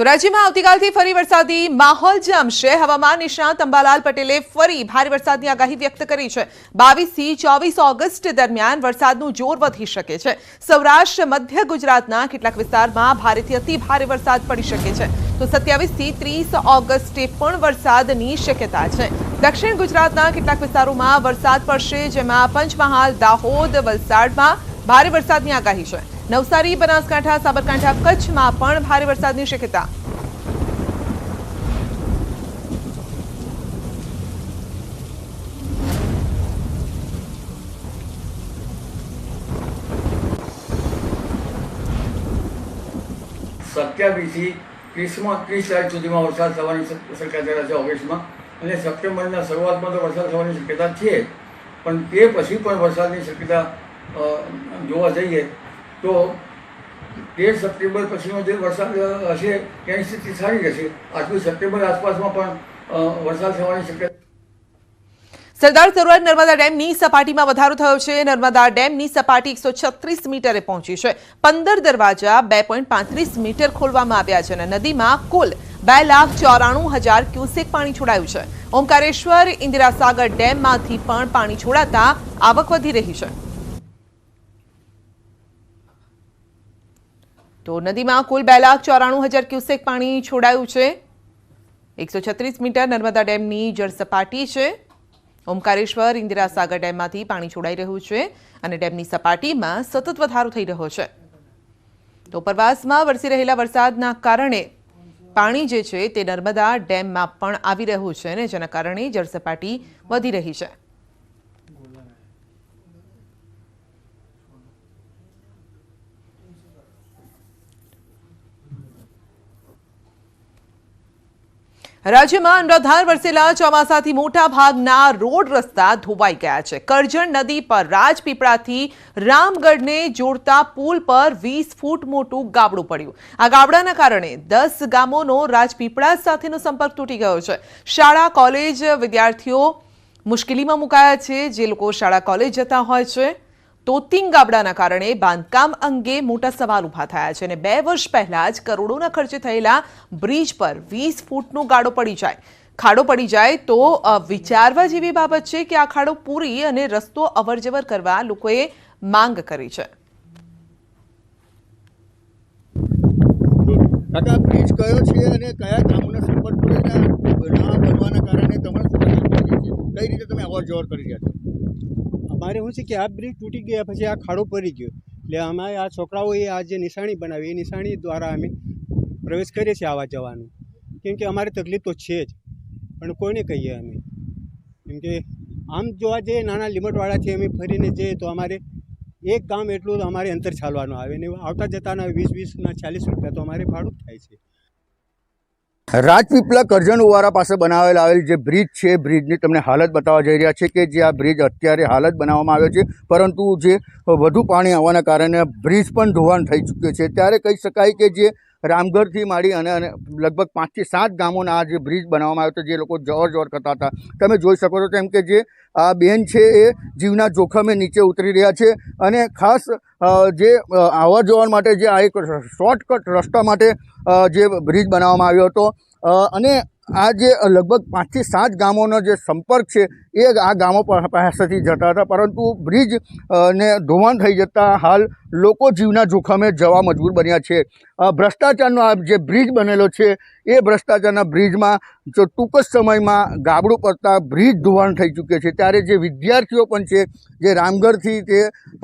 તો રાજ્યમાં આવતીકાલથી ફરી વરસાદી માહોલ જામશે. હવામાન નિષ્ણાત અંબાલાલ પટેલે ફરી ભારે વરસાદની આગાહી વ્યક્ત કરી છે. બાવીસથી ચોવીસ ઓગસ્ટ દરમિયાન વરસાદનું જોર વધી શકે છે. સૌરાષ્ટ્ર, મધ્ય ગુજરાતના કેટલાક વિસ્તારમાં ભારેથી અતિ ભારે વરસાદ પડી શકે છે. તો સત્યાવીસથી ત્રીસ ઓગસ્ટે પણ વરસાદની શક્યતા છે. દક્ષિણ ગુજરાતના કેટલાક વિસ્તારોમાં વરસાદ પડશે, જેમાં પંચમહાલ, દાહોદ વલસાડમાં ભારે વરસાદની આગાહી છે. નવસારી, બનાસકાંઠા, સાબરકાંઠા કચ્છમાં પણ ભારે વરસાદની શક્યતા. સત્યાવીસથી ત્રીસમાં, ત્રીસ તારીખ સુધીમાં વરસાદ થવાની શક- શક્યતા છે ઓગસ્ટમાં. અને સપ્ટેમ્બરના શરૂઆતમાં તો વરસાદ થવાની શક્યતા છે. પણ તે પછી પણ વરસાદની શક્યતા જોવા જઈએ તો તેર સપ્ટેમ્બર પછીનો જે વરસાદ હશે તેની સ્થિતિ સારી રહેશે. આટલું સપ્ટેમ્બર આસપાસમાં પણ વરસાદ થવાની શક્યતા સરદાર સરોવર નર્મદા ડેમની સપાટીમાં વધારો થયો છે. નર્મદા ડેમની સપાટી એકસો છત્રીસ મીટરે પહોંચી છે. પંદર દરવાજા બે પોઈન્ટ પાંત્રીસ મીટર ખોલવામાં આવ્યા છે અને નદીમાં કુલ બે લાખ ચોરાણું હજાર ક્યુસેક પાણી છોડાયું છે. ઓમકારેશ્વર ઇન્દિરાસાગર ડેમમાંથી પણ પાણી છોડાતા આવક વધી રહી છે. તો નદીમાં કુલ બે લાખ ચોરાણું હજાર ક્યુસેક પાણી છોડાયું છે. એકસો છત્રીસ મીટર નર્મદા ડેમની જળ સપાટી છે. ઓમકારેશ્વર, ઇન્દિરા સાગર ડેમમાંથી પાણી છોડાઈ રહ્યું છે અને ડેમની સપાટીમાં સતત વધારો થઈ રહ્યો છે. તો ઉપરવાસમાં વરસી રહેલા વરસાદના કારણે પાણી જે છે તે નર્મદા ડેમમાં પણ આવી રહ્યું છે અને જેના કારણે જળસપાટી વધી રહી છે. રાજ્યમાં અનરાધાર વરસેલા ચોમાસાથી મોટા ભાગના રોડ રસ્તા ધોવાઈ ગયા છે. કરજણ નદી પર રાજપીપળાથી રામગઢને જોડતા પુલ પર વીસ ફૂટ મોટું ગાબડું પડ્યું. આ ગાબડાના કારણે દસ ગામોનો રાજપીપળા સાથેનો સંપર્ક તૂટી ગયો છે. શાળા, કોલેજ વિદ્યાર્થીઓ મુશ્કેલીમાં મુકાયા છે. જે લોકો શાળા, કોલેજ જતા હોય છે. તોતિંગ ગાબડાના કારણે બાંધકામ અંગે મોટા સવાલ ઊભા થયા છે અને બે વર્ષ પહેલા જ કરોડોના ખર્ચે થયેલા બ્રિજ પર વીસ ફૂટનો ગાડો પડી જાય. ખાડો પડી જાય તો વિચારવા જેવી બાબત છે કે આ ખાડો પૂરી અને રસ્તો અવરજવર કરવા લોકોએ માંગ કરી છે. કાકા, બ્રિજ કયો છે અને કયા ગામોના સંપર્ક ના કારણે કઈ રીતે તમે અવર જવર કરી રહ્યા છો? અમારે શું છે કે આ બ્રિજ તૂટી ગયા પછી આ ખાડો પડી ગયો. એટલે અમારે આ છોકરાઓએ આ જે નિશાણી બનાવી, એ નિશાણી દ્વારા અમે પ્રવેશ કરીએ છીએ આવવા જવાનું. કેમ કે અમારે તકલીફ તો છે જ, પણ કોઈને કહીએ અમે. કેમ કે આમ જોવા જઈએ નાના લિમિટવાળાથી અમે ફરીને જઈએ તો અમારે એક ગામ એટલું અમારે અંતર ચાલવાનું આવે ને આવતા જતાના વીસ વીસના ચાલીસ રૂપિયા તો અમારે ભાડું થાય છે. રાજપીપળા કરજણ ઉવારા પાસે બનાવેલ આવેલ જે બ્રિજ છે, બ્રિજની તમને હાલત બતાવવા જઈ રહ્યા છે કે જે આ બ્રિજ અત્યારે હાલત બનાવવામાં આવ્યો છે. પરંતુ જે વધુ પાણી આવવાના કારણે બ્રિજ પણ ધોવાણ થઈ ચૂક્યો છે. ત્યારે કહી શકાય કે જે રામગઢથી માંડી અને લગભગ પાંચથી સાત ગામોના આ જે બ્રિજ બનાવવામાં આવ્યો હતો જે લોકો જવર જવર કરતા હતા. તમે જોઈ શકો છો તેમ કે જે આ બેન છે એ જીવના જોખમે નીચે ઉતરી રહ્યા છે અને ખાસ જે આવવા જવા માટે જે આ એક શોર્ટકટ રસ્તા માટે જે બ્રિજ બનાવવામાં આવ્યો હતો. અને આ જે લગભગ પાંચથી સાત ગામોનો જે સંપર્ક છે, એ આ ગામો પાસેથી જતા હતા. પરંતુ બ્રિજ ને ધોવાણ થઈ જતાં હાલ લોકો જીવના જોખમે જવા મજબૂર બન્યા છે. ભ્રષ્ટાચારનો આ જે બ્રિજ બનેલો છે, એ ભ્રષ્ટાચારના બ્રિજમાં જો ટૂંક જ સમયમાં ગાબડું પડતા બ્રિજ ધોવાણ થઈ ચૂક્યો છે. ત્યારે જે વિદ્યાર્થીઓ પણ છે, જે રામગઢથી તે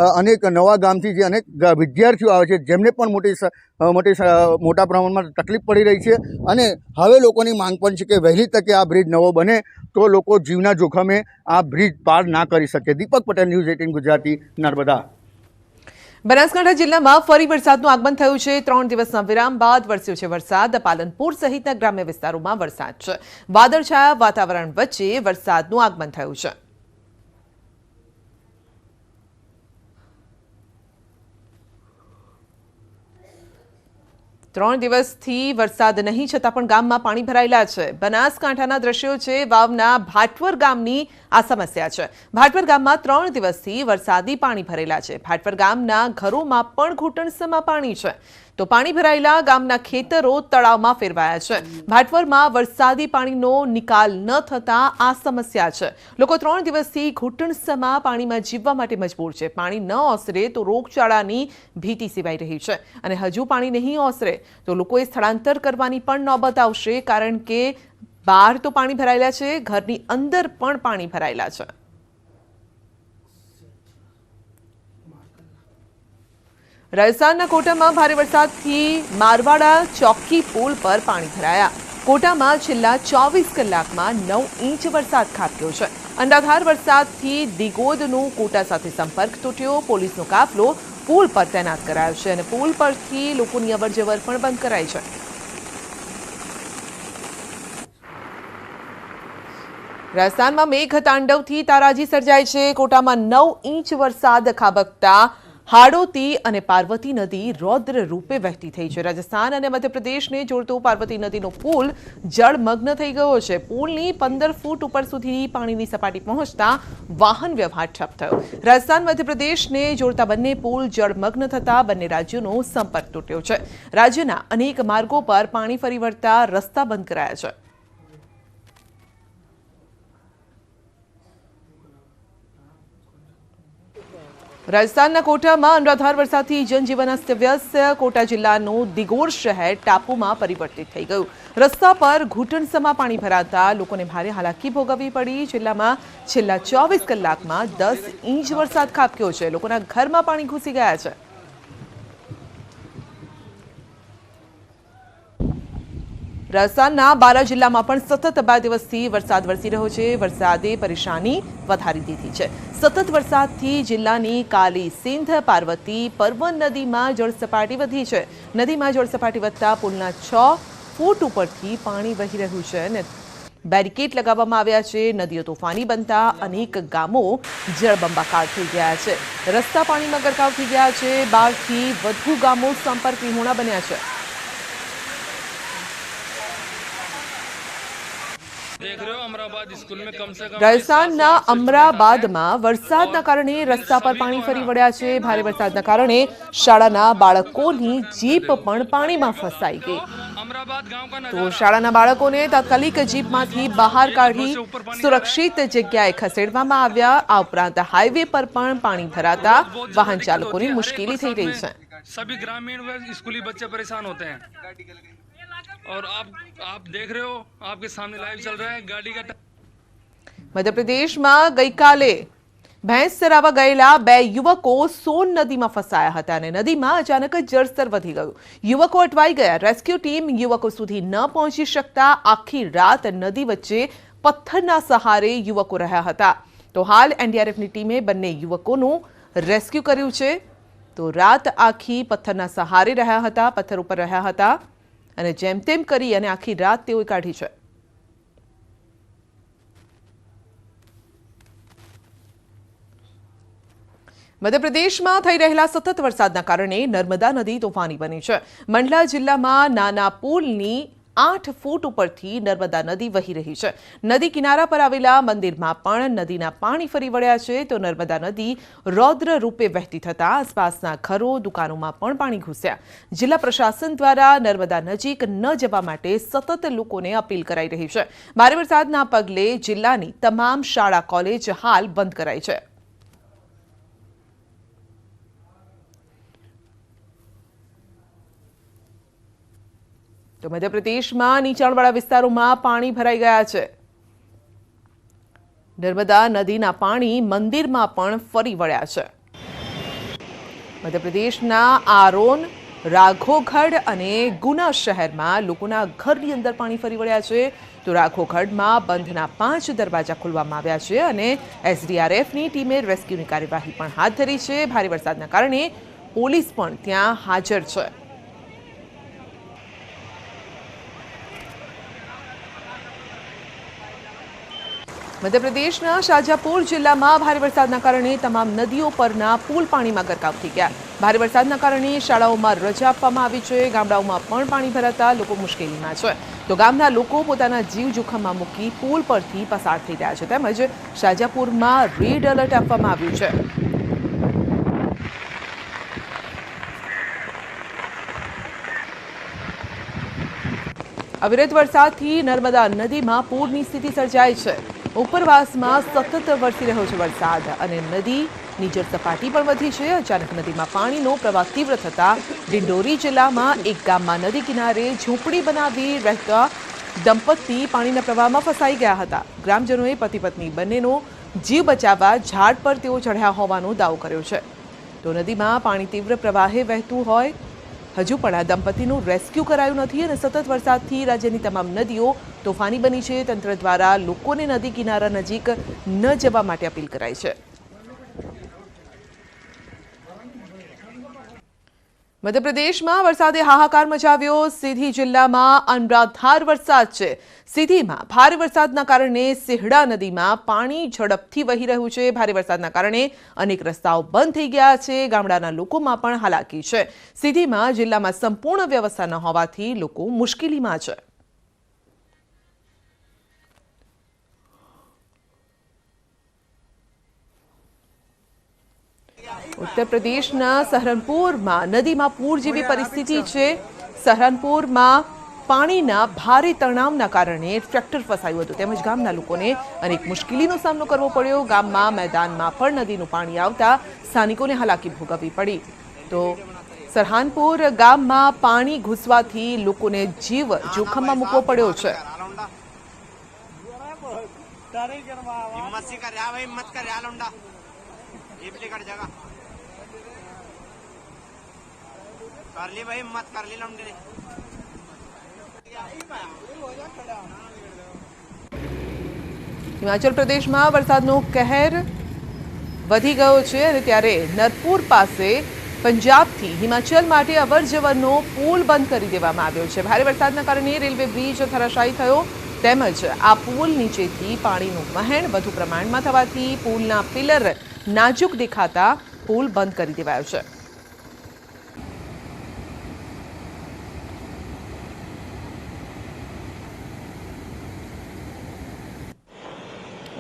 અનેક નવા ગામથી જે અનેક વિદ્યાર્થીઓ આવે છે, જેમને પણ મોટી મોટી મોટા પ્રમાણમાં તકલીફ પડી રહી છે. અને હવે લોકોની માંગ પણ છે કે વહેલી તકે આ બ્રિજ નવો બને, તો લોકો જીવના જોખમે આ બ્રિજ પાર ના કરી શકે. Deepak Patel, news eighteen Gujarati, Narmada. Banaskantha જિલ્લામાં ફરી વરસાદનું આગમન થયું છે. ત્રણ દિવસના વિરામ બાદ વરસ્યો છે વરસાદ. પાલનપુર સહિતના ગ્રામ્ય વિસ્તારોમાં વરસાદ છે. વાદળછાયા વાતાવરણ વચ્ચે વરસાદનું આગમન થયું છે. ત્રણ દિવસથી વરસાદ નહીં છતાં પણ ગામમાં પાણી ભરાયેલા છે. બનાસકાંઠાના દ્રશ્યો છે, વાવના ભાટવર ગામની આ સમસ્યા છે. ભાટવર ગામમાં ત્રણ દિવસથી વરસાદી પાણી ભરેલા છે. ભાટવર ગામના ઘરોમાં પણ ઘૂંટણસમાં પાણી છે. તો પાણી ભરાયેલા ગામના ખેતરો તળાવમાં ફેરવાયા છે. ભાટવરમાં વરસાદી પાણીનો નિકાલ ન થતા આ સમસ્યા છે. લોકો ત્રણ દિવસથી ઘૂંટણસમાં પાણીમાં જીવવા માટે મજબૂર છે. પાણી ન ઓસરે તો રોગચાળાની ભીતિ સેવાઈ રહી છે. અને હજુ પાણી નહીં ઓસરે તો લોકોએ સ્થળાંતર કરવાની પણ નોબત આવશે, કારણ કે બહાર તો પાણી ભરાયેલા છે, ઘરની અંદર પણ પાણી ભરાયેલા છે. રાજસ્થાનના કોટામાં ભારે વરસાદથી મારવાડા ચોકી પુલ પર પાણી ભરાયા. કોટામાં છેલ્લા ચોવીસ કલાકમાં નવ ઇંચ વરસાદ ખાબક્યો છે. અંડાધાર વરસાદથી દિગોદનું કોટા સાથે સંપર્ક તૂટ્યો. પોલીસનો કાફલો પુલ પર તૈનાત કરાયો છે અને પુલ પરથી લોકોની અવરજવર પણ બંધ કરાઈ છે. રાજસ્થાનમાં મેઘ તાંડવથી તારાજી સર્જાય છે. કોટામાં નવ ઇંચ વરસાદ ખાબકતા હાડોતી અને પાર્વતી નદી રૌદ્ર રૂપે વહેતી થઈ છે. રાજસ્થાન અને મધ્યપ્રદેશને જોડતો પાર્વતી નદીનો પુલ જળમગ્ન થઈ ગયો છે. પુલની પંદર ફૂટ ઉપર સુધી પાણીની સપાટી પહોંચતા વાહન વ્યવહાર ઠપ થયો. રાજસ્થાન, મધ્યપ્રદેશને જોડતા બંને પુલ જળમગ્ન થતા બંને રાજ્યોનો સંપર્ક તૂટ્યો છે. રાજ્યના અનેક માર્ગો પર પાણી ફરી વળતા રસ્તા બંધ કરાયા છે. રાજસ્થાનના કોટામાં અનરાધાર વરસાદથી જનજીવન અસ્તવ્યસ્ત કોટા જિલ્લાનું દિગોર શહેર ટાપુમાં પરિવર્તિત થઈ ગયું. રસ્તા પર ઘૂંટણસમા પાણી ભરાતા લોકોને ભારે હાલાકી ભોગવવી પડી. જિલ્લામાં છેલ્લા ચોવીસ કલાકમાં દસ ઇંચ વરસાદ ખાબક્યો છે. લોકોના ઘરમાં પાણી ઘૂસી ગયા છે. રાજસ્થાનના બારા જિલ્લામાં પણ સતત બે દિવસથી વરસાદ વરસી રહ્યો છે. વરસાદે પરેશાની વધારી દીધી છે. સતત વરસાદથી જિલ્લાની કાલી, સિંધ, પાર્વતી, પરવન નદીમાં જળસપાટી વધી છે. નદીમાં જળસપાટી વધતા પુલના છ ફૂટ ઉપરથી પાણી વહી રહ્યું છે અને બેરિકેડ લગાવવામાં આવ્યા છે. નદીઓ તોફાની બનતા અનેક ગામો જળબંબાકાર થઈ ગયા છે. રસ્તા પાણીમાં ગરકાવ થઈ ગયા છે. બારથી વધુ ગામો સંપર્ક વિહોણા બન્યા છે. રાજસ્થાનના અમરાબાદમાં વરસાદના કારણે રસ્તા પર પાણી ફરી વળ્યા છે ભારે વરસાદના કારણે શાળાના બાળકોની જીપ પણ પાણીમાં ફસાઈ ગઈ તો શાળાના બાળકોને તાત્કાલિક જીપમાંથી બહાર કાઢી સુરક્ષિત જગ્યાએ ખસેડવામાં આવ્યા। આ ઉપરાંત હાઇવે પર પણ પાણી ભરાતા વાહન ચાલકોની મુશ્કેલી થઈ રહી છે। સભી ગ્રામીણ સ્કૂલી બચ્ચે પરેશાન હોતે હૈ और आप आप देख रहे हो आपके सामने लाइव चल रहा है गाड़ी का ट- મધ્યપ્રદેશમાં ગઈકાલે ભેંસ ચરાવવા ગયેલા બે યુવકો સોન નદીમાં ફસાયા હતા અને નદીમાં અચાનક જ જળસ્તર વધી ગયું યુવકો અટવાઈ ગયા રેસ્ક્યુ ટીમ યુવકો સુધી ન પહોંચી શકતા આખી રાત નદી વચ્ચે પથ્થરના સહારે યુવકો રહ્યા હતા તો હાલ એનડીઆરએફની ટીમે બંને યુવકોનું રેસ્ક્યુ કર્યું છે તો રાત આખી પથ્થરના સહારે રહ્યા હતા પથ્થર ઉપર રહ્યા હતા અને જેમ તેમ કરી અને આખી રાત તેઓએ કાઢી છે. મધ્યપ્રદેશમાં થઈ રહેલા સતત વરસાદના કારણે નર્મદા નદી તોફાની બની છે. મંડલા જિલ્લામાં નાના પુલની આઠ ફૂટ ઉપરથી નર્મદા નદી વહી રહી છે. નદી કિનારા પર આવેલા મંદિરમાં પણ નદીના પાણી ફરી વળ્યા છે તો નર્મદા નદી રૌદ્ર રૂપે વહેતી થતા આસપાસના ઘરો, દુકાનોમાં પણ પાણી ઘૂસ્યા. જિલ્લા પ્રશાસન દ્વારા નર્મદા નજીક ન જવા માટે સતત લોકોને અપીલ કરાઈ રહી છે. ભારે વરસાદના પગલે જિલ્લાની તમામ શાળા, કોલેજ હાલ બંધ કરાઈ છે. તો મધ્યપ્રદેશમાં નીચાણવાળા વિસ્તારોમાં પાણી ભરાઈ ગયા છે. નર્મદા નદીના પાણી મંદિરમાં પણ ફરી વળ્યા છે. મધ્યપ્રદેશના આરોન રાઘોગઢ અને ગુના શહેરમાં લોકોના ઘરની અંદર પાણી ફરી વળ્યા છે. તો રાઘોગઢમાં બંધના પાંચ દરવાજા ખોલવામાં આવ્યા છે અને એસડીઆરએફની ટીમે રેસ્ક્યુની કાર્યવાહી પણ હાથ ધરી છે. ભારે વરસાદના કારણે પોલીસ પણ ત્યાં હાજર છે. મધ્યપ્રદેશના શાજાપુર જિલ્લામાં ભારે વરસાદના કારણે તમામ નદીઓ પરના પુલ પાણીમાં ગરકાવ થઈ ગયા. ભારે વરસાદના કારણે શાળાઓમાં રજા આપવામાં આવી છે. ગામડાઓમાં પણ પાણી ભરાતા લોકો મુશ્કેલીમાં છે. તો ગામના લોકો પોતાના જીવ જોખમમાં મૂકી પુલ પરથી પસાર થઈ રહ્યા છે. તેમજ શાજાપુરમાં રેડ એલર્ટ આપવામાં આવ્યું છે. અવિરત વરસાદથી નર્મદા નદીમાં પૂરની સ્થિતિ સર્જાય છે. ઉપરવાસમાં સતત વરસી રહ્યો છે વરસાદ અને નદીની નીચર સપાટી પણ વધી છે. અચાનક નદીમાં પાણીનો પ્રવાહ તીવ્ર થતા ડિંડોરી જિલ્લામાં એક ગામમાં નદી કિનારે ઝૂંપડી બનાવી રહેતા દંપતી પાણીના પ્રવાહમાં ફસાઈ ગયા હતા. ગ્રામજનોએ પતિ પત્ની બંનેનો જીવ બચાવવા ઝાડ પર તેઓ ચઢ્યા હોવાનો દાવો કર્યો છે. તો નદીમાં પાણી તીવ્ર પ્રવાહે વહેતું હોય હજુ પણ આ દંપતીનું રેસ્ક્યુ કરાયું નથી અને સતત વરસાદથી રાજ્યની તમામ નદીઓ તોફાની બની છે. તંત્ર દ્વારા લોકોને નદી કિનારા નજીક ન જવા માટે અપીલ કરાઈ છે. મધ્યપ્રદેશમાં વરસાદે હાહાકાર મચાવ્યો. સીધી જિલ્લામાં અનરાધાર વરસાદ છે. સીધીમાં ભારે વરસાદના કારણે સિહડા નદીમાં પાણી ઝડપથી વહી રહ્યું છે. ભારે વરસાદના કારણે અનેક રસ્તાઓ બંધ થઈ ગયા છે. ગામડાના લોકોમાં પણ હાલાકી છે. સીધીમાં જિલ્લામાં સંપૂર્ણ વ્યવસ્થા ન હોવાથી લોકો મુશ્કેલીમાં છે. ઉત્તર પ્રદેશના સહરનપુરમાં, નદીમાં પૂર જેવી પરિસ્થિતિ છે. સહરનપુરમાં પાણીના ભારે તણાવના કારણે ટ્રેક્ટર ફસાયું હતું. તેમજ ગામના લોકોને અનેક મુશ્કેલીનો સામનો કરવો પડ્યો. ગામમાં, મેદાનમાં પણ નદીનું પાણી આવતા સ્થાનિકોને હાલાકી ભોગવવી પડી. તો સરહાનપુર ગામમાં પાણી ઘૂસવાથી લોકોને જીવ જોખમમાં મૂકવો પડ્યો છે. હિંમત કર્યા હિંમત કર્યા લોંડા. જગા कर ली भाई हिम्मत कर ली लौंडे ने હિમાચલ પ્રદેશમાં વરસાદનો કહેર વધી ગયો છે અને ત્યારે નરપુર પાસે પંજાબથી હિમાચલ માટે અવર જવરનો પુલ બંધ કરી દેવામાં આવ્યો છે ભારે વરસાદના કારણે રેલવે બ્રિજ ધરાશાયી થયો તેમજ આ પુલ નીચેથી પાણીનું વહેણ વધુ પ્રમાણમાં થવાથી પુલના પિલર નાજુક દેખાતા પુલ બંધ કરી દેવાયો છે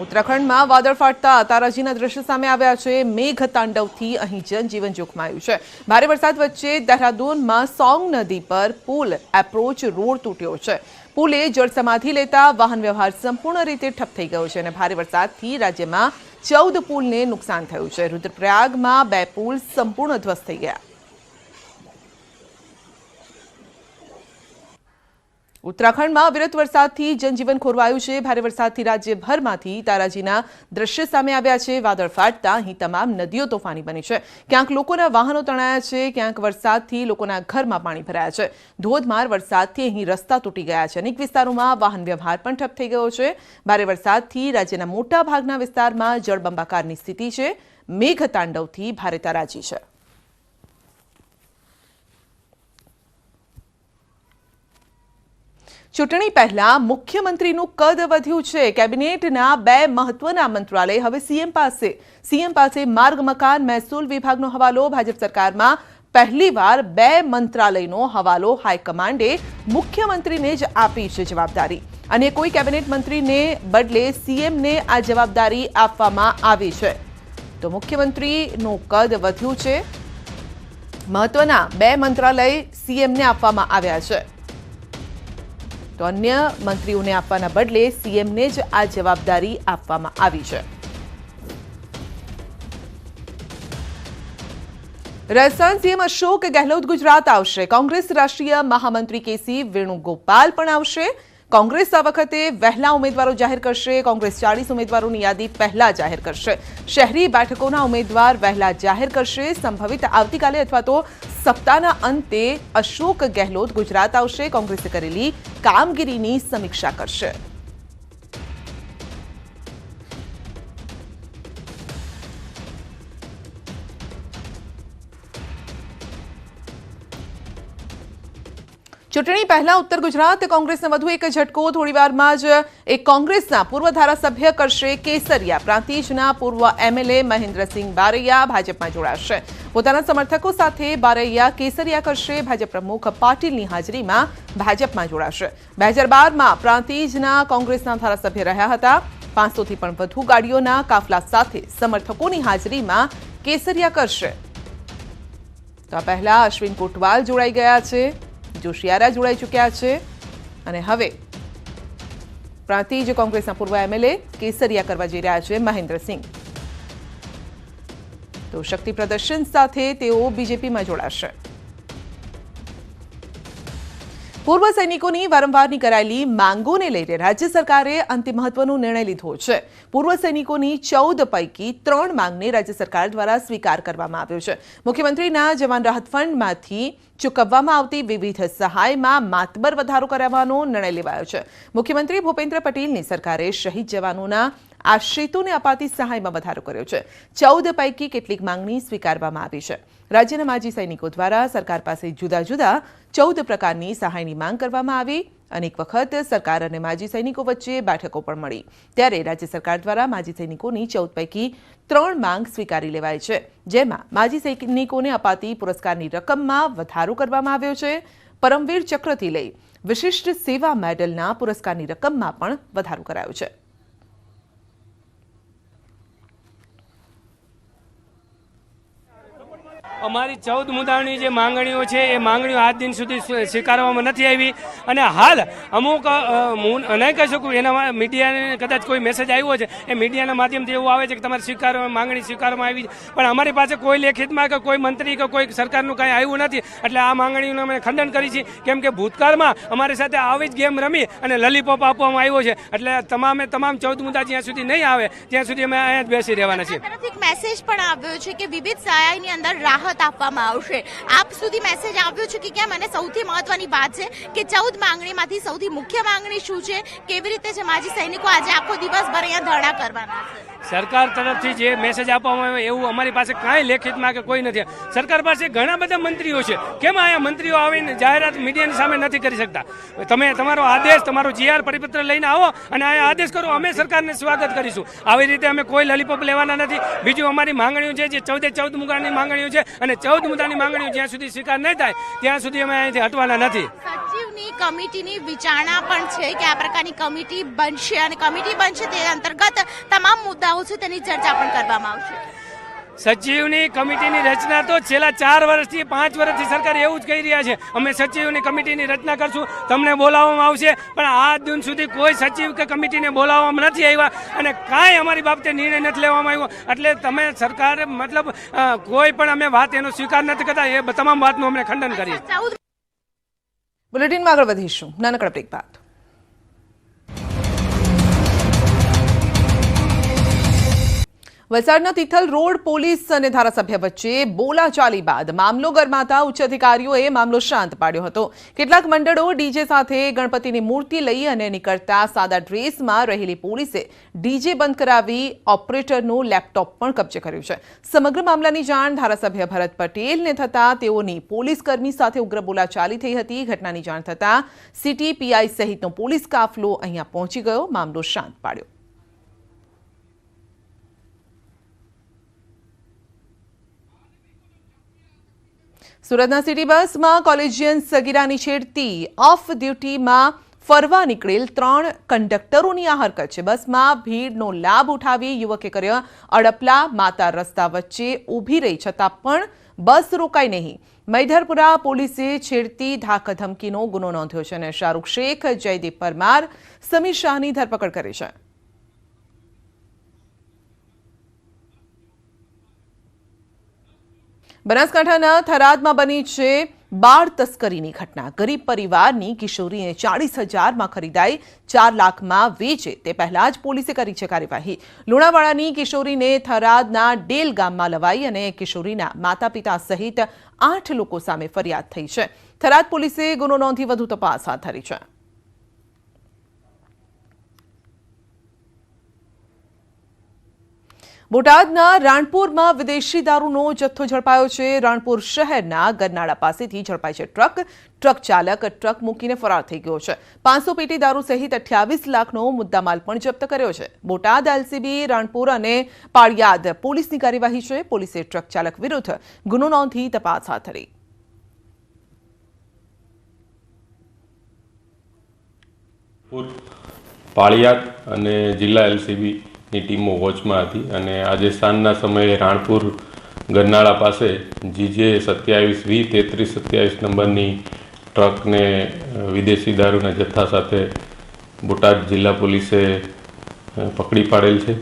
ઉત્તરાખંડમાં વાદળ ફાટતા તારાજીના દ્રશ્ય સામે આવ્યા છે. મેઘ તાંડવથી અહીં જનજીવન જોખમાયું છે. ભારે વરસાદ વચ્ચે દહેરાદૂનમાં સોંગ નદી પર પુલ એપ્રોચ રોડ તૂટ્યો છે. પુલે જળ સમાધિ લેતા વાહન વ્યવહાર સંપૂર્ણ રીતે ઠપ થઈ ગયો છે અને ભારે વરસાદથી રાજ્યમાં ચૌદ પુલને નુકસાન થયું છે. રુદ્રપ્રયાગમાં બે પુલ સંપૂર્ણ ધ્વસ્ત થઈ ગયા. ઉત્તરાખંડમાં અવિરત વરસાદથી જનજીવન ખોરવાયું છે. ભારે વરસાદથી રાજ્યભરમાંથી તારાજીના દ્રશ્ય સામે આવ્યા છે. વાદળ ફાટતા અહીં તમામ નદીઓ તોફાની બની છે. ક્યાંક લોકોના વાહનો તણાયા છે, ક્યાંક વરસાદથી લોકોના ઘરમાં પાણી ભરાયા છે. ધોધમાર વરસાદથી અહીં રસ્તા તૂટી ગયા છે. અનેક વિસ્તારોમાં વાહન વ્યવહાર પણ ઠપ થઈ ગયો છે. ભારે વરસાદથી રાજ્યના મોટા ભાગના વિસ્તારમાં જળબંબાકારની સ્થિતિ છે. મેઘ તાંડવથી ભારે તારાજી છે. ચૂંટણી પહેલા મુખ્યમંત્રીનું કદ વધ્યું છે. કેબિનેટના બે મહત્વના મંત્રાલય હવે સીએમ પાસે. સીએમ પાસે માર્ગ, મકાન, મહેસૂલ વિભાગનો હવાલો, ભાજપ સરકારમાં પહેલીવાર બે મંત્રાલયનો હવાલો હાઈકમાન્ડે મુખ્યમંત્રીને જ આપી છે જવાબદારી. અને કોઈ કેબિનેટ મંત્રીને બદલે સીએમને આ જવાબદારી આપવામાં આવી છે. તો મુખ્યમંત્રીનું કદ વધ્યું છે. મહત્વના બે મંત્રાલય સીએમને આપવામાં આવ્યા છે. તો અન્ય મંત્રીઓને આપવાના બદલે સીએમને જ આ જવાબદારી આપવામાં આવી છે. રાજસ્થાન સીએમ અશોક ગેહલોત ગુજરાત આવશે. કોંગ્રેસ રાષ્ટ્રીય મહામંત્રી કેસી વેણુગોપાલ પણ આવશે. કોંગ્રેસ આ વખતે વહેલા ઉમેદવારો જાહેર કરશે. કોંગ્રેસ ચાલીસ ઉમેદવારોની યાદી પહેલા જાહેર કરશે. શહેરી બેઠકોના ઉમેદવાર વહેલા જાહેર કરશે. સંભવિત આવતીકાલે અથવા તો સપ્તાહના અંતે અશોક ગહેલોત ગુજરાત આવશે. કોંગ્રેસે કરેલી કામગીરીની સમીક્ષા કરશે. ચૂંટણી પહેલા ઉત્તર ગુજરાત કોંગ્રેસને વધુ એક ઝટકો થોડીવારમાં જ એક કોંગ્રેસના પૂર્વ ધારાસભ્ય કરશે કેસરિયા. પ્રાંતિજના પૂર્વ એમએલએ મહેન્દ્રસિંહ બારૈયા ભાજપમાં જોડાશે. પોતાના સમર્થકો સાથે બારૈયા કેસરિયા કરશે. ભાજપ પ્રમુખ પાટીલની હાજરીમાં ભાજપમાં જોડાશે. બે હજાર બારમાં પ્રાંતિજના કોંગ્રેસના ધારાસભ્ય રહ્યા હતા. પાંચસોથી પણ વધુ ગાડીઓના કાફલા સાથે સમર્થકોની હાજરીમાં કેસરિયા કરશે. તો આ પહેલા અશ્વિન કોટવાલ જોડાઈ ગયા છે. જોશિયારા જોડાઈ ચૂક્યા છે. અને હવે પ્રાંતિજ કોંગ્રેસના પૂર્વ એમએલએ કેસરિયા કરવા જઈ રહ્યા છે મહેન્દ્રસિંહ. તો શક્તિ પ્રદર્શન સાથે તેઓ બીજેપીમાં જોડાશે. પૂર્વ સૈનિકોની વારંવારની કરાયેલી માંગોને લઈને રાજ્ય સરકારે અંતિમ મહત્વનો નિર્ણય લીધો છે. પૂર્વ સૈનિકોની ચૌદ પૈકી ત્રણ માંગને રાજ્ય સરકાર દ્વારા સ્વીકાર કરવામાં આવ્યો છે. મુખ્યમંત્રીના જવાન રાહત ફંડમાંથી ચૂકવવામાં આવતી વિવિધ સહાયમાં માતબર વધારો કરાવવાનો નિર્ણય લેવાયો છે. મુખ્યમંત્રી ભૂપેન્દ્ર પટેલની સરકારે શહીદ જવાનોના આશ્રિતોને અપાતી સહાયમાં વધારો કર્યો છે. ચૌદ પૈકી કેટલીક માંગણી સ્વીકારવામાં આવી છે. રાજ્યના માજી સૈનિકો દ્વારા સરકાર પાસે જુદા જુદા ચૌદ પ્રકારની સહાયની માંગ કરવામાં આવી અનેક વખત સરકાર અને માજી સૈનિકો વચ્ચે બેઠકો પણ મળી. ત્યારે રાજ્ય સરકાર દ્વારા માજી સૈનિકોની ચૌદ પૈકી ત્રણ માંગ સ્વીકારી લેવાય છે. જેમાં માજી સૈનિકોને અપાતી પુરસ્કારની રકમમાં વધારો કરવામાં આવ્યો છે. પરમવીર ચક્રથી લઈ વિશિષ્ટ સેવા મેડલના પુરસ્કારની રકમમાં પણ વધારો કરાયો છે. અમારી ચૌદ મુદ્દાઓની જે માંગણીઓ છે, એ માંગણીઓ આજ દિન સુધી સ્વીકારવામાં નથી આવી. અને હાલ અમુક હું નહીં કહી શકું, એના મીડિયાને કદાચ કોઈ મેસેજ આવ્યો છે, એ મીડિયાના માધ્યમથી એવું આવે છે કે તમારે સ્વીકારવા, માંગણી સ્વીકારવામાં આવી પણ અમારી પાસે કોઈ લેખિતમાં કે કોઈ મંત્રી કે કોઈ સરકારનું કાંઈ આવ્યું નથી. એટલે આ માંગણીઓનું અમે ખંડન કરી છે કેમ કે ભૂતકાળમાં અમારી સાથે આવી જ ગેમ રમી અને લલીપોપ આપવામાં આવ્યો છે. એટલે તમામે, તમામ ચૌદ મુદ્દા જ્યાં સુધી નહીં આવે, ત્યાં સુધી અમે અહીંયા જ બેસી રહેવાના છીએ. મેસેજ પણ આવ્યો છે કે વિવિધ સહાયની અંદર રાહત આપવામાં આવશે. આપ સુધી મેસેજ આવ્યો છે કે કેમ? અને સૌથી મહત્વની વાત છે કે ચૌદ માંગણીમાંથી સૌથી મુખ્ય માંગણી શું છે? કેવી રીતે છે? માજી સૈનિકો આજે આખો દિવસભર અહીંયા ધરણા કરવાના છે. સરકાર તરફથી જે મેસેજ આપવામાં આવ્યો એવું અમારી પાસે કાંઈ લેખિતમાં કે કોઈ નથી. સરકાર પાસે ઘણા બધા મંત્રીઓ છે. કેમ આયા મંત્રીઓ આવીને જાહેરાત મીડિયાની સામે નથી કરી શકતા? તમે તમારો આદેશ, તમારો જીઆર પરિપત્ર લઈને આવો અને અહીંયા આદેશ કરો, અમે સરકારને સ્વાગત કરીશું. આવી રીતે અમે કોઈ લલીપોપ લેવાના નથી. બીજું અમારી માંગણીઓ છે જે ચૌદે ચૌદ મુદ્દાની માંગણીઓ છે અને ચૌદ મુદ્દાની માંગણીઓ જ્યાં સુધી સ્વીકાર નહીં થાય, ત્યાં સુધી અમે અહીંથી હટવાના નથી. સચિવની કમિટીની વિચારણા પણ છે કે આ પ્રકારની કમિટી બનશે અને કમિટી બનશે તે અંતર્ગત તમામ મુદ્દાઓ છે તેની ચર્ચા પણ કરવામાં આવશે. સચિવની કમિટીની રચના તો છેલ્લા ચાર વર્ષથી પાંચ વર્ષથી સરકાર એવું જ કહી રહ્યા છે. અમે સચિવની કમિટીની રચના કરશું તમને બોલાવવામાં આવશે પણ આ દિન સુધી કોઈ સચિવ કે કમિટીને બોલાવવામાં નથી આવ્યા અને કાંઈ અમારી બાબતે નિર્ણય નથી લેવામાં આવ્યો. એટલે તમે સરકાર મતલબ કોઈ પણ અમે વાત એનો સ્વીકાર નથી કરતા એ તમામ વાતનું અમે ખંડન કરીએ. બુલેટિનમાં આગળ વધીશું. નાનકડા બ્રેક બાદ. વલસાડના તિથલ રોડ પોલીસ અને ધારાસભ્ય વચ્ચે બોલાચાલી બાદ મામલો ગરમાતા ઉચ્ચ અધિકારીઓએ મામલો શાંત પાડ્યો હતો. કેટલાક મંડળો ડીજે સાથે ગણપતિની મૂર્તિ લઈ અને નીકળતા સાદા ડ્રેસમાં રહેલી પોલીસે ડીજે બંધ કરાવી ઓપરેટરનું લેપટોપ પણ કબજે કર્યું છે. સમગ્ર મામલાની જાણ ધારાસભ્ય ભરત પટેલને થતાં તેઓની પોલીસ કર્મી સાથે ઉગ્ર બોલાચાલી થઈ હતી. ઘટનાની જાણ થતાં સીટી પીઆઈ સહિતનો પોલીસ કાફલો અહીંયા પહોંચી ગયો. મામલો શાંત પાડ્યો. સુરતના સિટી બસમાં કોલેજિયન સગીરાની છેડતી ઓફ ડ્યુટીમાં ફરવા નીકળેલ ત્રણ કંડક્ટરોની આ હરકત છે. બસમાં ભીડનો લાભ ઉઠાવી યુવકે કર્યો. અડપલા માતા રસ્તા વચ્ચે ઊભી રહી છતાં પણ બસ રોકાઈ નહીં. મૈધરપુરા પોલીસે છેડતી ધાકધમકીનો ગુનો નોંધ્યો છે અને શાહરૂખ શેખ, જયદીપ પરમાર, સમીર શાહની ધરપકડ કરી છે. બનાસકાંઠાના થરાદમાં બની છે બાળ તસ્કરીની ઘટના. ગરીબ પરિવારની કિશોરીને ચાળીસ હજારમાં ખરીદાઈ ચાર લાખમાં વેચે. તે પહેલા જ પોલીસે કરી છે કાર્યવાહી. લુણાવાડાની કિશોરીને થરાદના ડેલ ગામમાં લવાઈ અને કિશોરીના માતા પિતા સહિત આઠ લોકો સામે ફરિયાદ થઈ છે. થરાદ પોલીસે ગુનો નોંધી વધુ તપાસ હાથ ધરી છે. બોટાદના રાણપુરમાં વિદેશી દારૂનો જથ્થો ઝડપાયો છે. રાણપુર શહેરના ગરનાળા પાસેથી ઝડપાય છે ટ્રક. ટ્રક ચાલક ટ્રક મૂકીને ફરાર થઈ ગયો છે. પાંચસો પેટી દારૂ સહિત અઠ્યાવીસ લાખનો મુદ્દામાલ પણ જપ્ત કર્યો છે. બોટાદ એલસીબી, રાણપુર અને પાળિયાદ પોલીસની કાર્યવાહી છે. પોલીસે ટ્રક ચાલક વિરુદ્ધ ગુનો નોંધી તપાસ હાથ ધરી. પાળિયાદ અને જિલ્લા એલસીબીની ટીમો વોચમાં હતી અને આજે સાંજના સમયે રાણપુર ગરનાળા પાસે જીજે સત્યાવીસ વી તેત્રીસ સત્યાવીસ નંબરની ટ્રકને વિદેશી દારૂના જથ્થા સાથે બોટાદ જિલ્લા પોલીસે પકડી પાડેલ છે.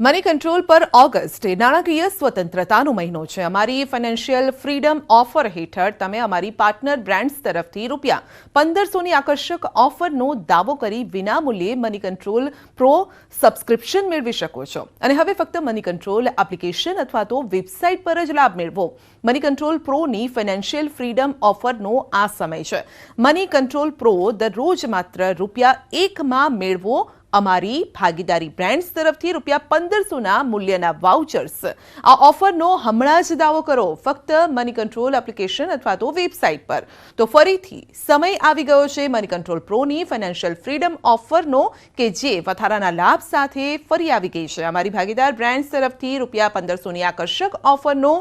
મની કંટ્રોલ પર ઓગસ્ટ નાણાકીય સ્વતંત્રતાનો મહિનો છે. અમારી ફાઇનાન્શિયલ ફ્રીડમ ઓફર હેઠળ તમે અમારી પાર્ટનર બ્રાન્ડ્સ તરફથી રૂપિયા પંદરસોની આકર્ષક ઓફરનો દાવો કરી વિનામૂલ્યે મની કંટ્રોલ પ્રો સબસ્ક્રિપ્શન મેળવી શકો છો. અને હવે ફક્ત મની કંટ્રોલ એપ્લિકેશન અથવા તો વેબસાઇટ પર જ લાભ મેળવો. મની કંટ્રોલ પ્રોની ફાઇનાન્શિયલ ફ્રીડમ ઓફરનો આ સમય છે. મની કંટ્રોલ પ્રો દરરોજ માત્ર રૂપિયા એકમાં મેળવો અમારી ભાગીદારી બ્રાન્ડ્સ તરફથી રૂપિયા પંદરસોના મૂલ્યના વાઉચર્સ આ ઓફરનો હમણાં જ દાવો કરો. ફક્ત મની કંટ્રોલ એપ્લિકેશન અથવા તો વેબસાઇટ પર. તો ફરીથી, સમય આવી ગયો છે મની કંટ્રોલ પ્રોની ફાઇનાન્શિયલ ફ્રીડમ ઓફરનો કે જે વધારાના લાભ સાથે ફરી આવી ગઈ છે. અમારી ભાગીદાર બ્રાન્ડ્સ તરફથી રૂપિયા પંદરસોની આકર્ષક ઓફરનો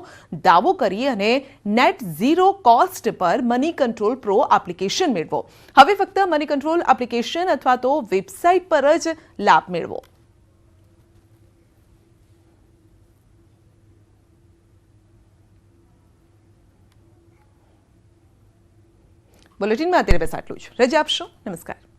દાવો કરી અને નેટ ઝીરો કોસ્ટ પર મની કંટ્રોલ પ્રો એપ્લિકેશન મેળવો. હવે ફક્ત મની કંટ્રોલ એપ્લિકેશન અથવા તો વેબસાઇટ પર જ લાભ મેળવો. બુલેટિનમાં અત્યારે બસ આટલું જ. રજા આપશો? નમસ્કાર.